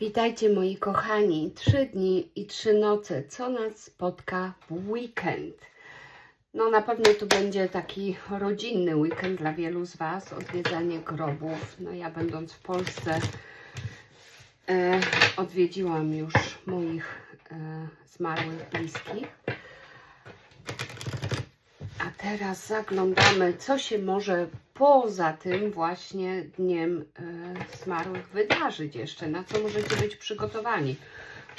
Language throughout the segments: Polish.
Witajcie moi kochani. Trzy dni i trzy noce. Co nas spotka w weekend? No na pewno to będzie taki rodzinny weekend dla wielu z Was. Odwiedzanie grobów. No ja będąc w Polsce e, odwiedziłam już moich e, zmarłych bliskich. Teraz zaglądamy, co się może poza tym właśnie dniem e, zmarłych wydarzyć jeszcze, na co możecie być przygotowani.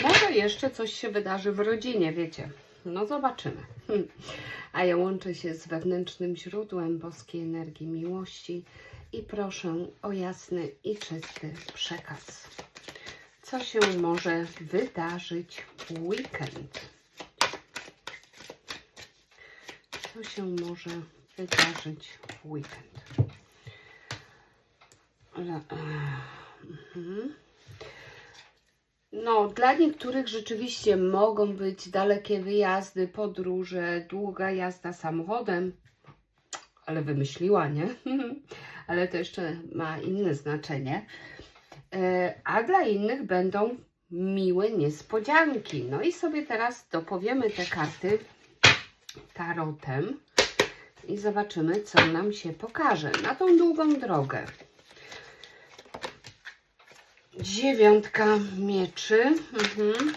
Może jeszcze coś się wydarzy w rodzinie, wiecie. No zobaczymy. A ja łączę się z wewnętrznym źródłem boskiej energii miłości i proszę o jasny i czysty przekaz. Co się może wydarzyć w weekend? Co się może wydarzyć w weekend? E, mhm. No, dla niektórych rzeczywiście mogą być dalekie wyjazdy, podróże, długa jazda samochodem, ale wymyśliła, nie? ale to jeszcze ma inne znaczenie. E, A dla innych będą miłe niespodzianki. No i sobie teraz dopowiemy te karty tarotem i zobaczymy, co nam się pokaże na tą długą drogę. Dziewiątka mieczy. Mhm.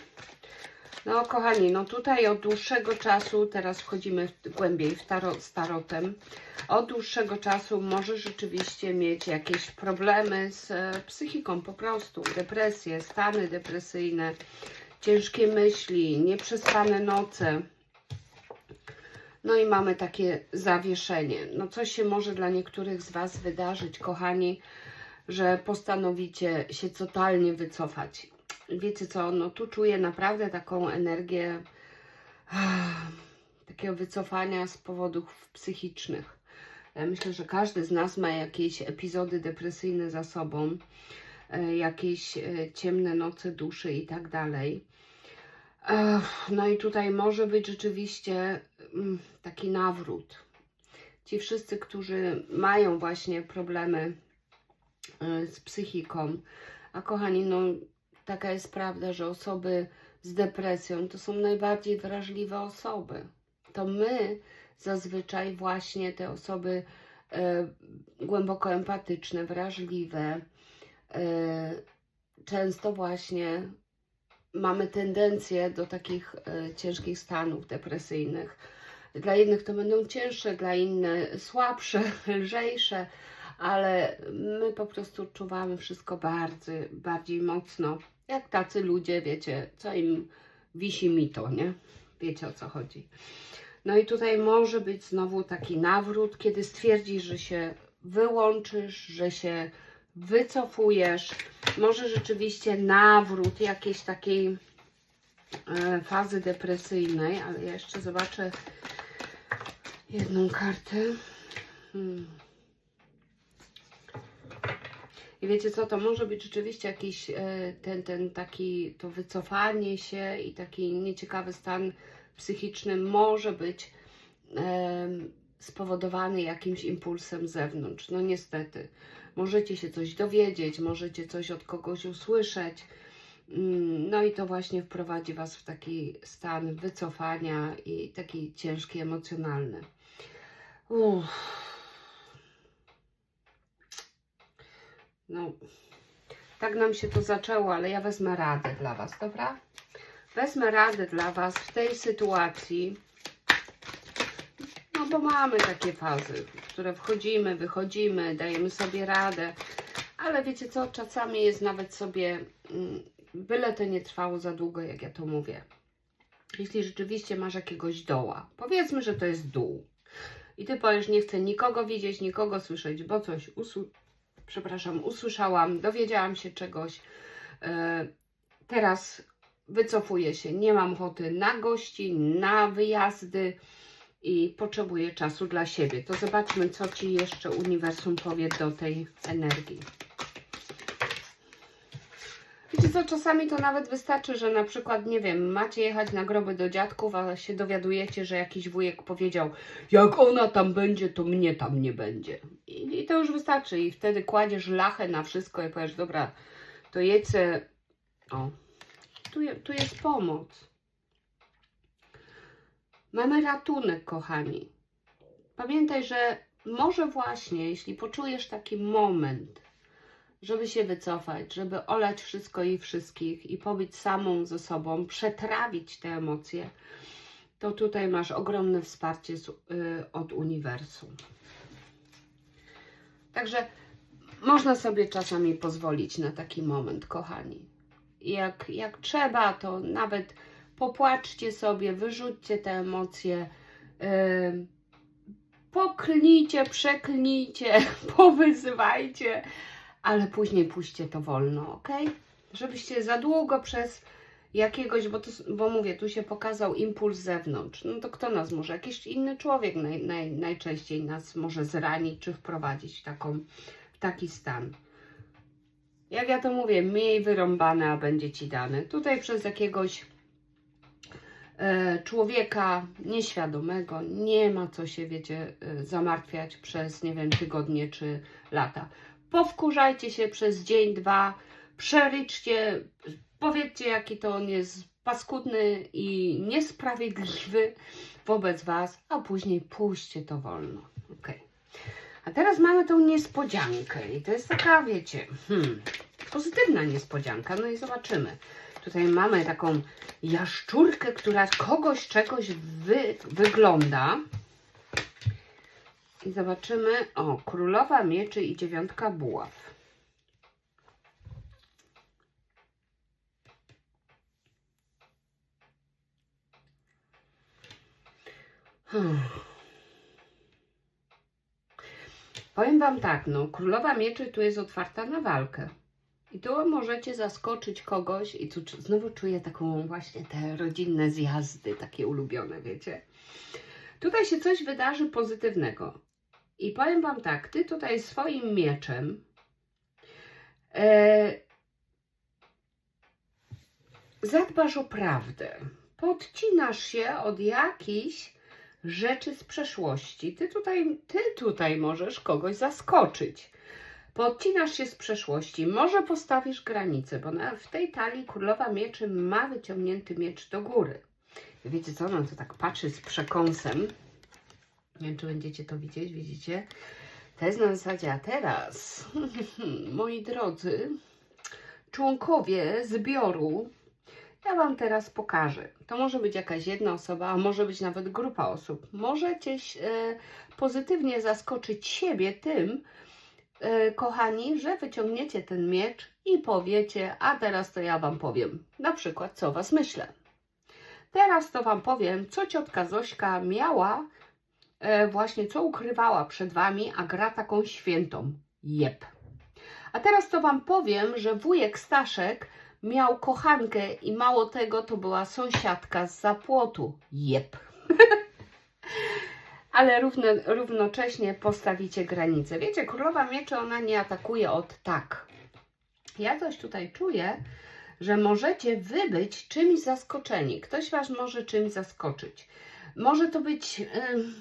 No, kochani, no tutaj od dłuższego czasu, teraz wchodzimy głębiej w tarot, z tarotem, od dłuższego czasu może rzeczywiście mieć jakieś problemy z e, psychiką, po prostu depresje, stany depresyjne, ciężkie myśli, nieprzespane noce. No i mamy takie zawieszenie. No coś się może dla niektórych z Was wydarzyć, kochani, że postanowicie się totalnie wycofać. Wiecie co, no tu czuję naprawdę taką energię ah, takiego wycofania z powodów psychicznych. Ja myślę, że każdy z nas ma jakieś epizody depresyjne za sobą, e, jakieś e, ciemne noce duszy i tak dalej. No i tutaj może być rzeczywiście mm, taki nawrót. Ci wszyscy, którzy mają właśnie problemy y, z psychiką, a kochani, no taka jest prawda, że osoby z depresją to są najbardziej wrażliwe osoby. To my zazwyczaj właśnie te osoby e, głęboko empatyczne, wrażliwe, e, często właśnie mamy tendencję do takich e, ciężkich stanów depresyjnych. Dla jednych to będą cięższe, dla innych słabsze, lżejsze, ale my po prostu czuwamy wszystko bardzo, bardziej mocno. Jak tacy ludzie, wiecie, co im wisi mi to, nie? Wiecie o co chodzi. No i tutaj może być znowu taki nawrót, kiedy stwierdzisz, że się wyłączysz, że się wycofujesz. Może rzeczywiście nawrót jakiejś takiej e, fazy depresyjnej, ale ja jeszcze zobaczę jedną kartę. Hmm. I wiecie co, to może być rzeczywiście jakiś e, ten, ten taki, to wycofanie się i taki nieciekawy stan psychiczny może być spowodowany jakimś impulsem z zewnątrz. No niestety, możecie się coś dowiedzieć, możecie coś od kogoś usłyszeć. Mm, No i to właśnie wprowadzi Was w taki stan wycofania i taki ciężki emocjonalny. Uff. No, tak nam się to zaczęło, ale ja wezmę radę dla Was, dobra? Wezmę radę dla Was w tej sytuacji, bo mamy takie fazy, w które wchodzimy, wychodzimy, dajemy sobie radę, ale wiecie co, czasami jest nawet sobie, mm, byle to nie trwało za długo, jak ja to mówię. Jeśli rzeczywiście masz jakiegoś doła, powiedzmy, że to jest dół i Ty powiesz, nie chcę nikogo widzieć, nikogo słyszeć, bo coś usu przepraszam, usłyszałam, dowiedziałam się czegoś, e, teraz wycofuję się, nie mam ochoty na gości, na wyjazdy i potrzebuję czasu dla siebie. To zobaczmy, co Ci jeszcze uniwersum powie do tej energii. Wiecie co, czasami to nawet wystarczy, że na przykład, nie wiem, macie jechać na groby do dziadków, a się dowiadujecie, że jakiś wujek powiedział, jak ona tam będzie, to mnie tam nie będzie. I, i to już wystarczy. I wtedy kładziesz lachę na wszystko i powiesz, dobra, to jedź se O, tu, tu jest pomoc. Mamy ratunek, kochani. Pamiętaj, że może właśnie, jeśli poczujesz taki moment, żeby się wycofać, żeby olać wszystko i wszystkich i pobyć samą ze sobą, przetrawić te emocje, to tutaj masz ogromne wsparcie z, y, od uniwersum. Także można sobie czasami pozwolić na taki moment, kochani. Jak, jak trzeba, to nawet popłaczcie sobie, wyrzućcie te emocje, yy, poklnijcie, przeklnijcie, powyzywajcie, ale później puśćcie to wolno, ok? Żebyście za długo przez jakiegoś, bo, to, bo mówię, tu się pokazał impuls z zewnątrz, no to kto nas może? Jakiś inny człowiek naj, naj, najczęściej nas może zranić, czy wprowadzić w, taką, w taki stan. Jak ja to mówię, miej wyrąbane, a będzie ci dane. Tutaj przez jakiegoś człowieka nieświadomego nie ma co się, wiecie, e, zamartwiać przez, nie wiem, tygodnie czy lata. Powkurzajcie się przez dzień, dwa, przeliczcie, powiedzcie, jaki to on jest paskudny i niesprawiedliwy wobec Was, a później puśćcie to wolno. Ok. A teraz mamy tą niespodziankę i to jest taka, wiecie, hmm, pozytywna niespodzianka. No i zobaczymy. Tutaj mamy taką jaszczurkę, która kogoś czegoś wy, wygląda. I zobaczymy, o, królowa mieczy i dziewiątka buław. Hmm. Powiem Wam tak, no, królowa mieczy tu jest otwarta na walkę. I tu możecie zaskoczyć kogoś i tu znowu czuję taką właśnie te rodzinne zjazdy, takie ulubione, wiecie. Tutaj się coś wydarzy pozytywnego. I powiem Wam tak, Ty tutaj swoim mieczem e, zadbasz o prawdę. Podcinasz się od jakichś rzeczy z przeszłości. Ty tutaj, ty tutaj możesz kogoś zaskoczyć. Podcinasz się z przeszłości, może postawisz granicę, bo na, w tej talii królowa mieczy ma wyciągnięty miecz do góry. Wiecie co, ona to tak patrzy z przekąsem. Nie wiem, czy będziecie to widzieć, widzicie? To jest na zasadzie, a teraz, moi drodzy, członkowie zbioru, ja Wam teraz pokażę. To może być jakaś jedna osoba, a może być nawet grupa osób. Możecie e, pozytywnie zaskoczyć siebie tym, kochani, że wyciągniecie ten miecz i powiecie, a teraz to ja Wam powiem, na przykład, co Was myślę. Teraz to Wam powiem, co ciotka Zośka miała, e, właśnie co ukrywała przed Wami, a gra taką świętą. Jep. A teraz to Wam powiem, że wujek Staszek miał kochankę i mało tego, to była sąsiadka z zapłotu. Jep. Ale równe, równocześnie postawicie granicę. Wiecie, królowa mieczy ona nie atakuje od tak. Ja coś tutaj czuję, że możecie wy być czymś zaskoczeni. Ktoś was może czymś zaskoczyć. Może to być, ym,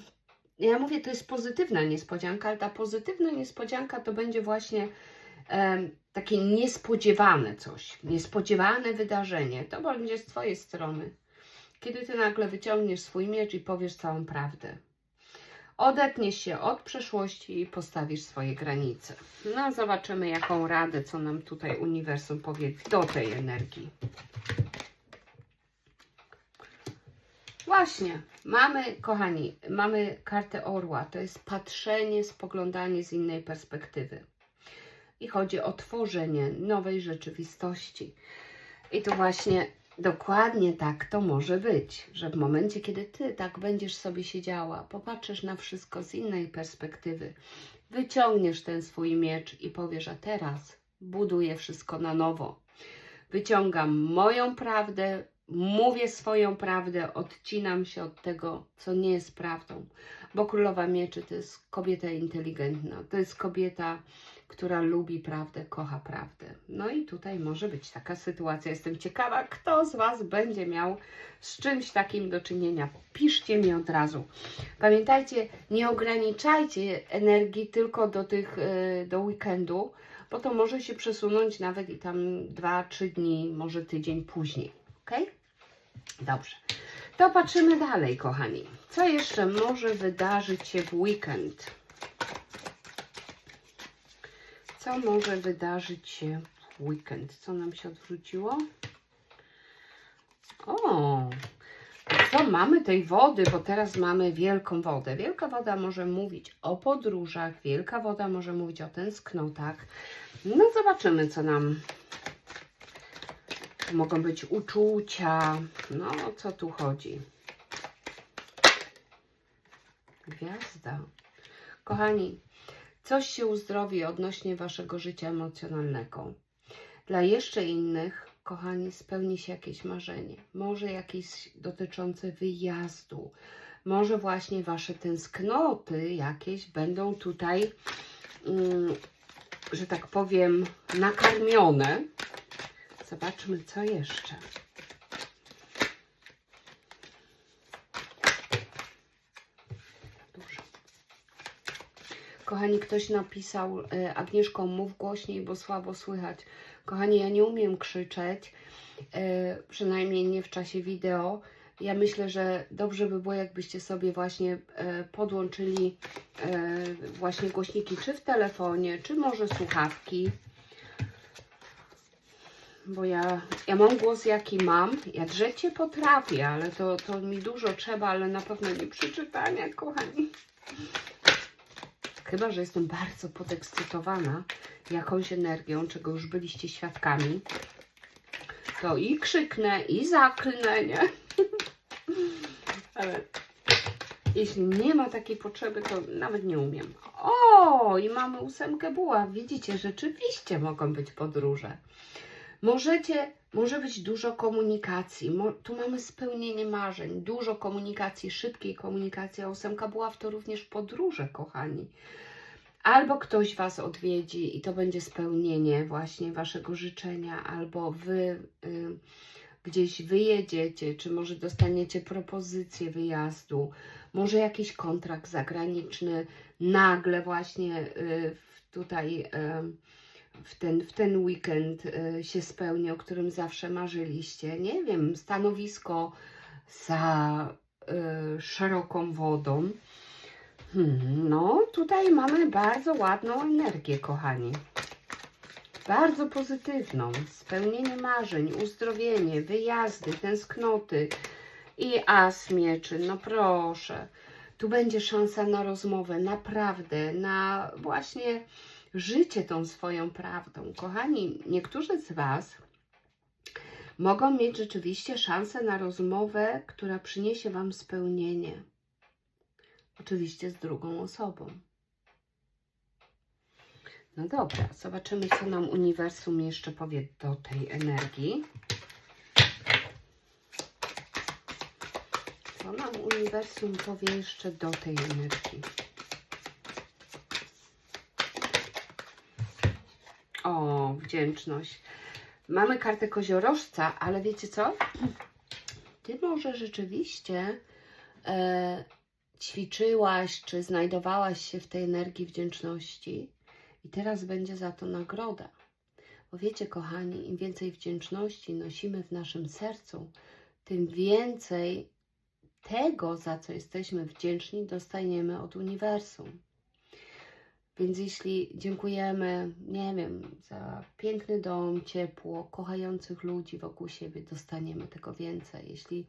ja mówię, to jest pozytywna niespodzianka, ale ta pozytywna niespodzianka to będzie właśnie takie niespodziewane coś, niespodziewane wydarzenie. To będzie z Twojej strony. Kiedy Ty nagle wyciągniesz swój miecz i powiesz całą prawdę. Odetniesz się od przeszłości i postawisz swoje granice. No, zobaczymy, jaką radę, co nam tutaj uniwersum powie do tej energii. Właśnie, mamy, kochani, mamy kartę orła. To jest patrzenie, spoglądanie z innej perspektywy i chodzi o tworzenie nowej rzeczywistości. I to właśnie dokładnie tak to może być, że w momencie, kiedy ty tak będziesz sobie siedziała, popatrzysz na wszystko z innej perspektywy, wyciągniesz ten swój miecz i powiesz, a teraz buduję wszystko na nowo. Wyciągam moją prawdę, mówię swoją prawdę, odcinam się od tego, co nie jest prawdą. Bo królowa mieczy to jest kobieta inteligentna, to jest kobieta, która lubi prawdę, kocha prawdę. No i tutaj może być taka sytuacja. Jestem ciekawa, kto z Was będzie miał z czymś takim do czynienia. Piszcie mi od razu. Pamiętajcie, nie ograniczajcie energii tylko do tych, e, do weekendu, bo to może się przesunąć nawet i tam 2-3 dni, może tydzień później. Ok? Dobrze. To patrzymy dalej, kochani. Co jeszcze może wydarzyć się w weekend? Co może wydarzyć się w weekend? Co nam się odwróciło? O, co mamy tej wody, bo teraz mamy wielką wodę. Wielka woda może mówić o podróżach, wielka woda może mówić o tęsknotach. No zobaczymy, co nam mogą być uczucia. No, o co tu chodzi? Gwiazda. Kochani, coś się uzdrowi odnośnie waszego życia emocjonalnego. Dla jeszcze innych, kochani, spełni się jakieś marzenie. Może jakieś dotyczące wyjazdu. Może właśnie wasze tęsknoty jakieś będą tutaj, mm, że tak powiem, nakarmione. Zobaczmy, co jeszcze. Kochani, ktoś napisał, e, Agnieszko, mów głośniej, bo słabo słychać. Kochani, ja nie umiem krzyczeć, e, przynajmniej nie w czasie wideo. Ja myślę, że dobrze by było, jakbyście sobie właśnie e, podłączyli właśnie głośniki, czy w telefonie, czy może słuchawki. Bo ja, ja mam głos jaki mam, ja drzecie potrafię, ale to, to mi dużo trzeba, ale na pewno nie przeczytania, kochani. Chyba, że jestem bardzo podekscytowana jakąś energią, czego już byliście świadkami, to i krzyknę, i zaklnę, nie? Ale jeśli nie ma takiej potrzeby, to nawet nie umiem. O, i mamy ósemkę buław. Widzicie, rzeczywiście mogą być podróże. Możecie, może być dużo komunikacji. Tu mamy spełnienie marzeń, dużo komunikacji, szybkiej komunikacji. A ósemka buław to również podróże, kochani. Albo ktoś Was odwiedzi i to będzie spełnienie właśnie Waszego życzenia, albo Wy y, gdzieś wyjedziecie, czy może dostaniecie propozycję wyjazdu, może jakiś kontrakt zagraniczny nagle właśnie y, w- tutaj y, w ten, w ten weekend y, się spełni, o którym zawsze marzyliście. Nie wiem, stanowisko za y, szeroką wodą. Hmm, no, tutaj mamy bardzo ładną energię, kochani. Bardzo pozytywną. Spełnienie marzeń, uzdrowienie, wyjazdy, tęsknoty i as mieczy. No proszę. Tu będzie szansa na rozmowę, naprawdę, na właśnie życie tą swoją prawdą. Kochani, niektórzy z Was mogą mieć rzeczywiście szansę na rozmowę, która przyniesie Wam spełnienie. Oczywiście z drugą osobą. No dobra, zobaczymy, co nam uniwersum jeszcze powie do tej energii. Co nam uniwersum powie jeszcze do tej energii? O, wdzięczność. Mamy kartę koziorożca, ale wiecie co? Ty może rzeczywiście e, ćwiczyłaś, czy znajdowałaś się w tej energii wdzięczności i teraz będzie za to nagroda. Bo wiecie, kochani, im więcej wdzięczności nosimy w naszym sercu, tym więcej tego, za co jesteśmy wdzięczni, dostaniemy od uniwersum. Więc jeśli dziękujemy, nie wiem, za piękny dom, ciepło, kochających ludzi wokół siebie, dostaniemy tego więcej. Jeśli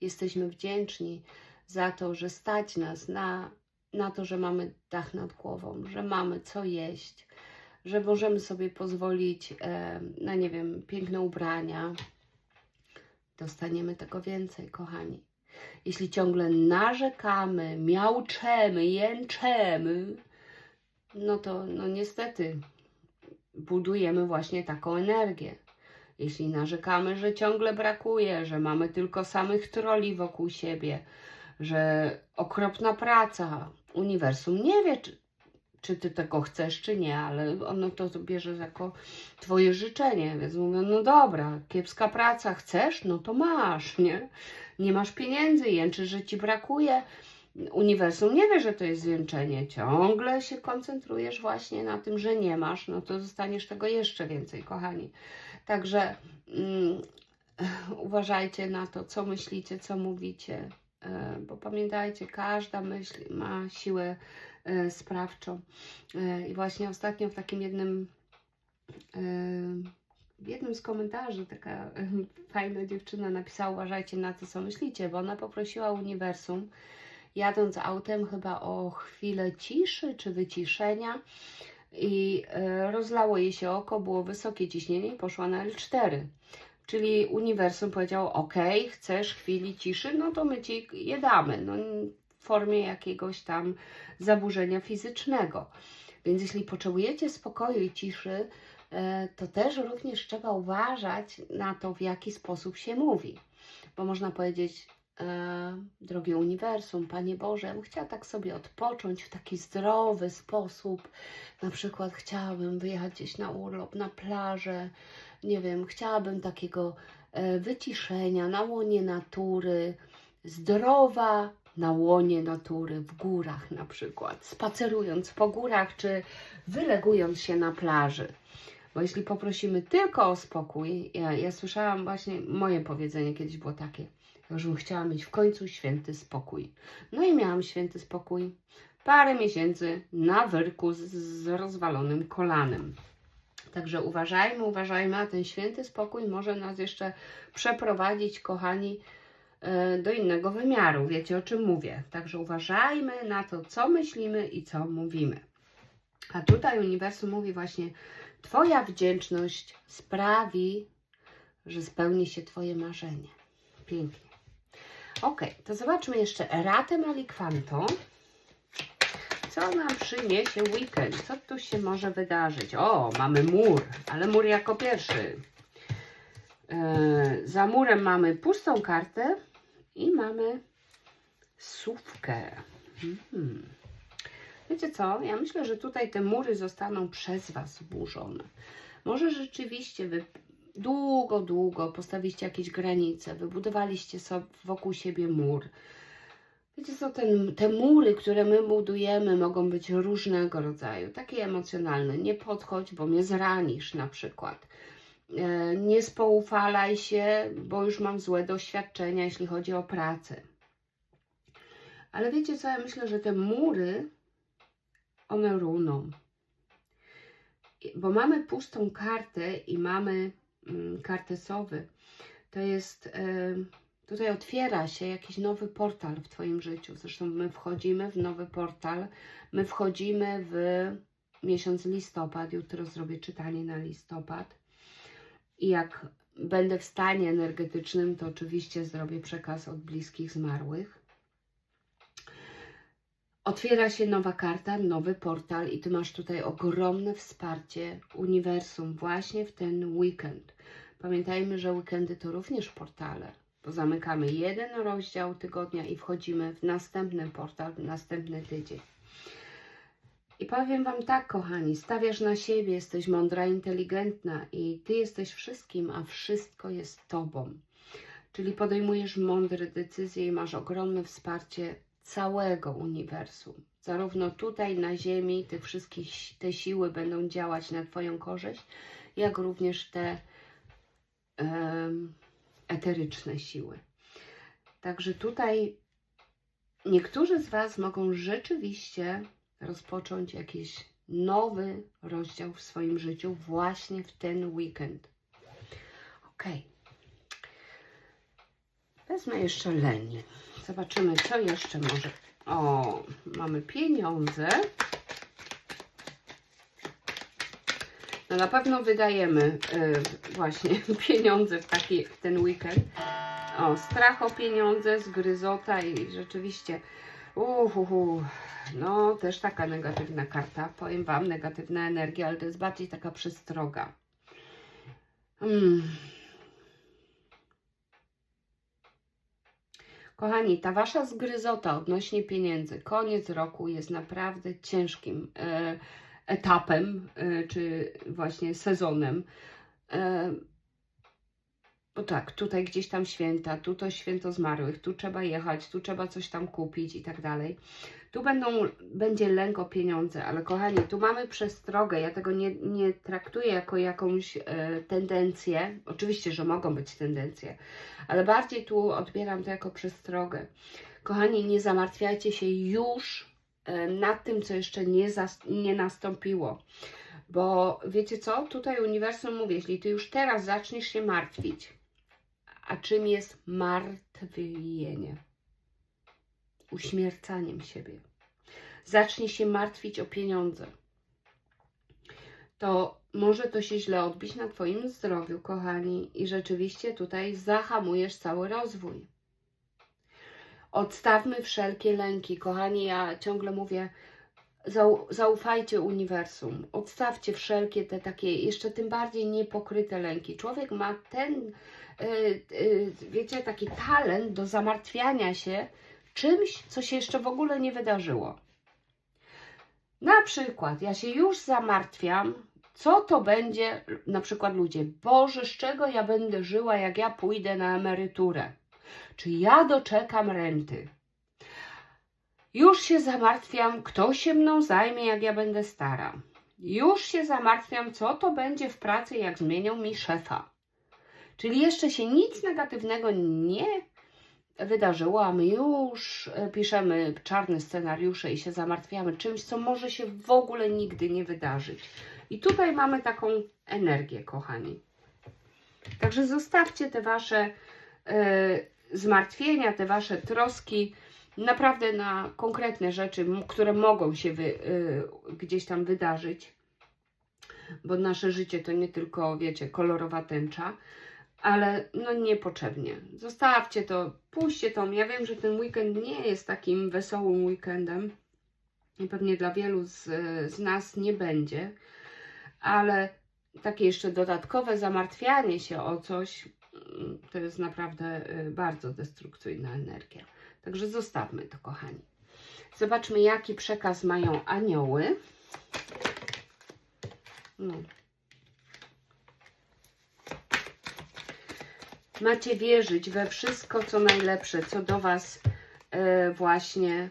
jesteśmy wdzięczni za to, że stać nas na, na to, że mamy dach nad głową, że mamy co jeść, że możemy sobie pozwolić e, na, nie wiem, piękne ubrania, dostaniemy tego więcej, kochani. Jeśli ciągle narzekamy, miauczemy, jęczemy, no to no niestety budujemy właśnie taką energię. Jeśli narzekamy, że ciągle brakuje, że mamy tylko samych troli wokół siebie, że okropna praca, uniwersum nie wie, czy, czy ty tego chcesz, czy nie, ale ono to bierze jako twoje życzenie, więc mówią, no dobra, kiepska praca, chcesz, no to masz, nie? Nie masz pieniędzy, jęczysz, że ci brakuje, uniwersum nie wie, że to jest zwieńczenie, ciągle się koncentrujesz właśnie na tym, że nie masz, no to zostaniesz tego jeszcze więcej, kochani. Także mm, uważajcie na to, co myślicie, co mówicie, e, bo pamiętajcie, każda myśl ma siłę e, sprawczą. E, I właśnie ostatnio w takim jednym w jednym z komentarzy taka fajna dziewczyna napisała, uważajcie na to, co myślicie, bo ona poprosiła uniwersum, jadąc autem chyba o chwilę ciszy czy wyciszenia i e, rozlało jej się oko, było wysokie ciśnienie i poszła na L4. Czyli uniwersum powiedziało, ok, chcesz chwili ciszy, no to my ci je damy, no, w formie jakiegoś tam zaburzenia fizycznego. Więc jeśli potrzebujecie spokoju i ciszy, e, to też również trzeba uważać na to, w jaki sposób się mówi. Bo można powiedzieć, drogie uniwersum, Panie Boże, ja bym chciała tak sobie odpocząć w taki zdrowy sposób. Na przykład chciałabym wyjechać gdzieś na urlop, na plażę, nie wiem, chciałabym takiego e, wyciszenia na łonie natury, zdrowa na łonie natury, w górach na przykład, spacerując po górach czy wylegując się na plaży. Bo jeśli poprosimy tylko o spokój, ja, ja słyszałam właśnie, moje powiedzenie kiedyś było takie, że bym chciała mieć w końcu święty spokój. No i miałam święty spokój. Parę miesięcy na wyrku z, z rozwalonym kolanem. Także uważajmy, uważajmy, a ten święty spokój może nas jeszcze przeprowadzić, kochani, e, do innego wymiaru. Wiecie o czym mówię. Także uważajmy na to, co myślimy i co mówimy. A tutaj uniwersum mówi właśnie, Twoja wdzięczność sprawi, że spełni się Twoje marzenie. Pięknie. Ok, to zobaczmy jeszcze Erratę Malikwanto. Co nam przyniesie weekend? Co tu się może wydarzyć? O, mamy mur, ale mur jako pierwszy. E, za murem mamy pustą kartę i mamy sówkę. Mhm. Wiecie co? Ja myślę, że tutaj te mury zostaną przez Was zburzone. Może rzeczywiście Wy długo, długo postawiliście jakieś granice, wybudowaliście sobie wokół siebie mur. Wiecie co, ten, te mury, które my budujemy, mogą być różnego rodzaju, takie emocjonalne. Nie podchodź, bo mnie zranisz na przykład. E, Nie spoufalaj się, bo już mam złe doświadczenia, jeśli chodzi o pracę. Ale wiecie co, ja myślę, że te mury, one runą. Bo mamy pustą kartę i mamy mm, kartę sowy. To jest... E, Tutaj otwiera się jakiś nowy portal w Twoim życiu. Zresztą my wchodzimy w nowy portal. My wchodzimy w miesiąc listopad. Jutro zrobię czytanie na listopad. I jak będę w stanie energetycznym, to oczywiście zrobię przekaz od bliskich zmarłych. Otwiera się nowa karta, nowy portal, i Ty masz tutaj ogromne wsparcie uniwersum właśnie w ten weekend. Pamiętajmy, że weekendy to również portale bo zamykamy jeden rozdział tygodnia i wchodzimy w następny portal, w następny tydzień. I powiem Wam tak, kochani, stawiasz na siebie, jesteś mądra, inteligentna i Ty jesteś wszystkim, a wszystko jest Tobą. Czyli podejmujesz mądre decyzje i masz ogromne wsparcie całego uniwersum. Zarówno tutaj na Ziemi te wszystkie te siły będą działać na Twoją korzyść, jak również te eteryczne siły. Także tutaj niektórzy z Was mogą rzeczywiście rozpocząć jakiś nowy rozdział w swoim życiu właśnie w ten weekend. Ok. Wezmę jeszcze leń. Zobaczymy, co jeszcze może. O, mamy pieniądze. No na pewno wydajemy y, właśnie pieniądze w, taki, w ten weekend. O, strach o pieniądze, zgryzota i rzeczywiście uhuhu, no też taka negatywna karta. Powiem Wam, negatywna energia, ale to jest bardziej taka przestroga. Mm. Kochani, ta Wasza zgryzota odnośnie pieniędzy, koniec roku jest naprawdę ciężkim e, etapem, e, czy właśnie sezonem. E, Bo tak, tutaj gdzieś tam święta, tu to święto zmarłych, tu trzeba jechać, tu trzeba coś tam kupić i tak dalej. Tu będą, będzie lęk o pieniądze, ale kochani, tu mamy przestrogę. Ja tego nie, nie traktuję jako jakąś e, tendencję. Oczywiście, że mogą być tendencje, ale bardziej tu odbieram to jako przestrogę. Kochani, nie zamartwiajcie się już nad tym, co jeszcze nie, nie nastąpiło. Bo wiecie co? Tutaj uniwersum mówi, jeśli ty już teraz zaczniesz się martwić, a czym jest martwienie? Uśmiercaniem siebie. Zacznij się martwić o pieniądze. To może to się źle odbić na Twoim zdrowiu, kochani, i rzeczywiście tutaj zahamujesz cały rozwój. Odstawmy wszelkie lęki, kochani. Ja ciągle mówię, zau, zaufajcie uniwersum, odstawcie wszelkie te takie, jeszcze tym bardziej niepokryte lęki. Człowiek ma ten, y, y, wiecie, taki talent do zamartwiania się czymś, co się jeszcze w ogóle nie wydarzyło. Na przykład, ja się już zamartwiam, co to będzie, na przykład ludzie, Boże, z czego ja będę żyła, jak ja pójdę na emeryturę? Czy ja doczekam renty? Już się zamartwiam, kto się mną zajmie, jak ja będę stara. Już się zamartwiam, co to będzie w pracy, jak zmienią mi szefa. Czyli jeszcze się nic negatywnego nie wydarzyło, a my już e, piszemy czarne scenariusze i się zamartwiamy czymś, co może się w ogóle nigdy nie wydarzyć. I tutaj mamy taką energię, kochani. Także zostawcie te wasze e, zmartwienia, te wasze troski naprawdę na konkretne rzeczy, które mogą się wy, y, gdzieś tam wydarzyć, bo nasze życie to nie tylko, wiecie, kolorowa tęcza, ale no niepotrzebnie. Zostawcie to, puśćcie to. Ja wiem, że ten weekend nie jest takim wesołym weekendem i pewnie dla wielu z, z nas nie będzie, ale takie jeszcze dodatkowe zamartwianie się o coś to jest naprawdę y, bardzo destrukcyjna energia. Także zostawmy to, kochani. Zobaczmy, jaki przekaz mają anioły. No. Macie wierzyć we wszystko, co najlepsze, co do Was e, właśnie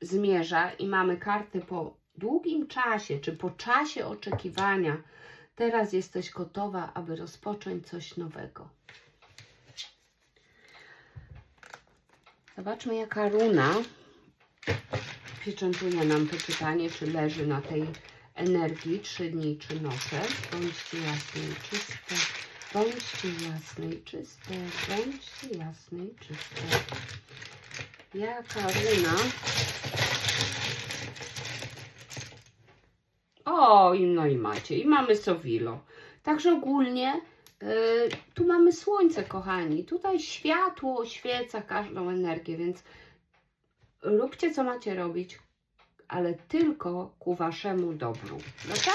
zmierza. I mamy karty po długim czasie, czy po czasie oczekiwania. Teraz jesteś gotowa, aby rozpocząć coś nowego. Zobaczmy, jaka runa pieczętuje nam to pytanie, czy leży na tej energii trzy dni, czy noce. Bądźcie jasne i czyste. Bądźcie jasne i czyste. Bądźcie jasne i czyste. Jaka runa? O, i no i macie. I mamy Sowilo. Także ogólnie y, tu mamy słońce, kochani. Tutaj światło oświeca każdą energię, więc róbcie co macie robić, ale tylko ku waszemu dobru. Dobra?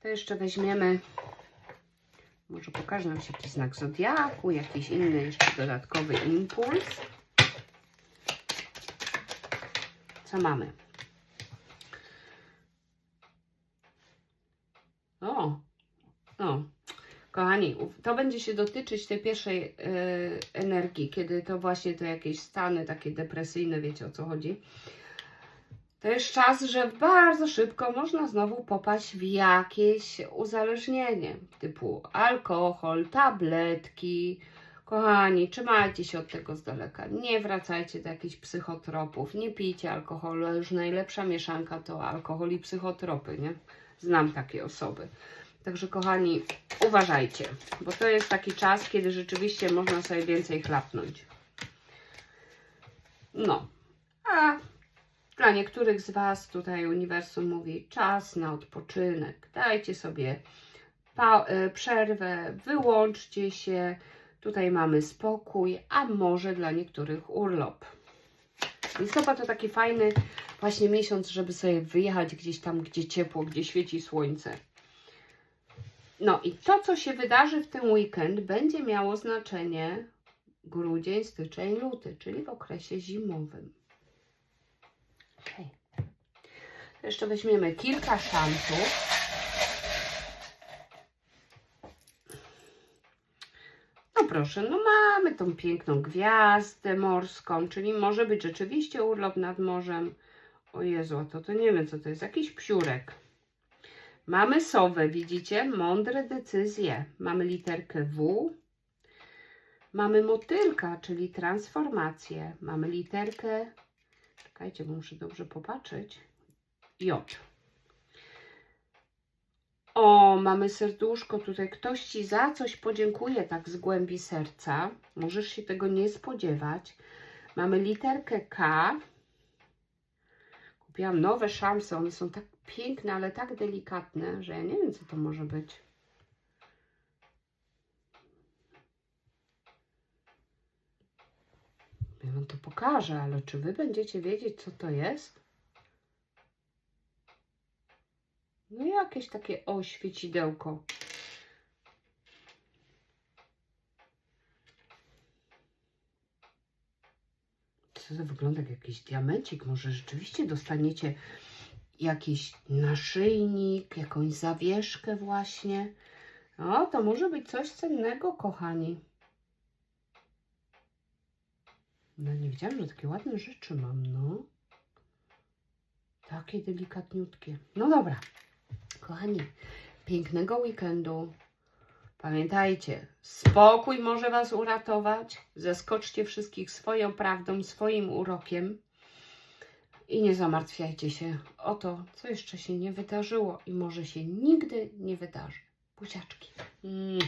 To jeszcze weźmiemy, może pokaże nam się jakiś znak zodiaku, jakiś inny jeszcze dodatkowy impuls. Co mamy? O, o, kochani, to będzie się dotyczyć tej pierwszej e, energii, kiedy to właśnie to jakieś stany takie depresyjne, wiecie o co chodzi. To jest czas, że bardzo szybko można znowu popaść w jakieś uzależnienie, typu alkohol, tabletki. Kochani, trzymajcie się od tego z daleka. Nie wracajcie do jakichś psychotropów, nie pijcie alkoholu. Już najlepsza mieszanka to alkohol i psychotropy, nie? Znam takie osoby. Także kochani, uważajcie, bo to jest taki czas, kiedy rzeczywiście można sobie więcej chlapnąć. No, a dla niektórych z Was tutaj uniwersum mówi czas na odpoczynek. Dajcie sobie e, przerwę, wyłączcie się. Tutaj mamy spokój, a może dla niektórych urlop. Listopad to taki fajny właśnie miesiąc, żeby sobie wyjechać gdzieś tam, gdzie ciepło, gdzie świeci słońce. No i to, co się wydarzy w ten weekend, będzie miało znaczenie grudzień, styczeń, luty, czyli w okresie zimowym. Okej. Jeszcze weźmiemy kilka szantów. No proszę, no mamy tą piękną gwiazdę morską, czyli może być rzeczywiście urlop nad morzem. O Jezu, to to nie wiem co to jest, jakiś psiurek. Mamy sowę, widzicie? Mądre decyzje. Mamy literkę W. Mamy motylka, czyli transformację. Mamy literkę, czekajcie, bo muszę dobrze popatrzeć. J. O, mamy serduszko tutaj. Ktoś ci za coś podziękuje tak z głębi serca. Możesz się tego nie spodziewać. Mamy literkę K. Kupiłam nowe szamsy. One są tak piękne, ale tak delikatne, że ja nie wiem, co to może być. Ja wam to pokażę, ale czy wy będziecie wiedzieć, co to jest? No jakieś takie, o. Co to wygląda jak jakiś diamencik? Może rzeczywiście dostaniecie jakiś naszyjnik, jakąś zawieszkę właśnie. O, to może być coś cennego, kochani. No nie wiedziałam, że takie ładne rzeczy mam, no. Takie delikatniutkie. No dobra, kochani, pięknego weekendu. Pamiętajcie, spokój może Was uratować. Zaskoczcie wszystkich swoją prawdą, swoim urokiem. I nie zamartwiajcie się o to, co jeszcze się nie wydarzyło i może się nigdy nie wydarzy. Buziaczki. Mm.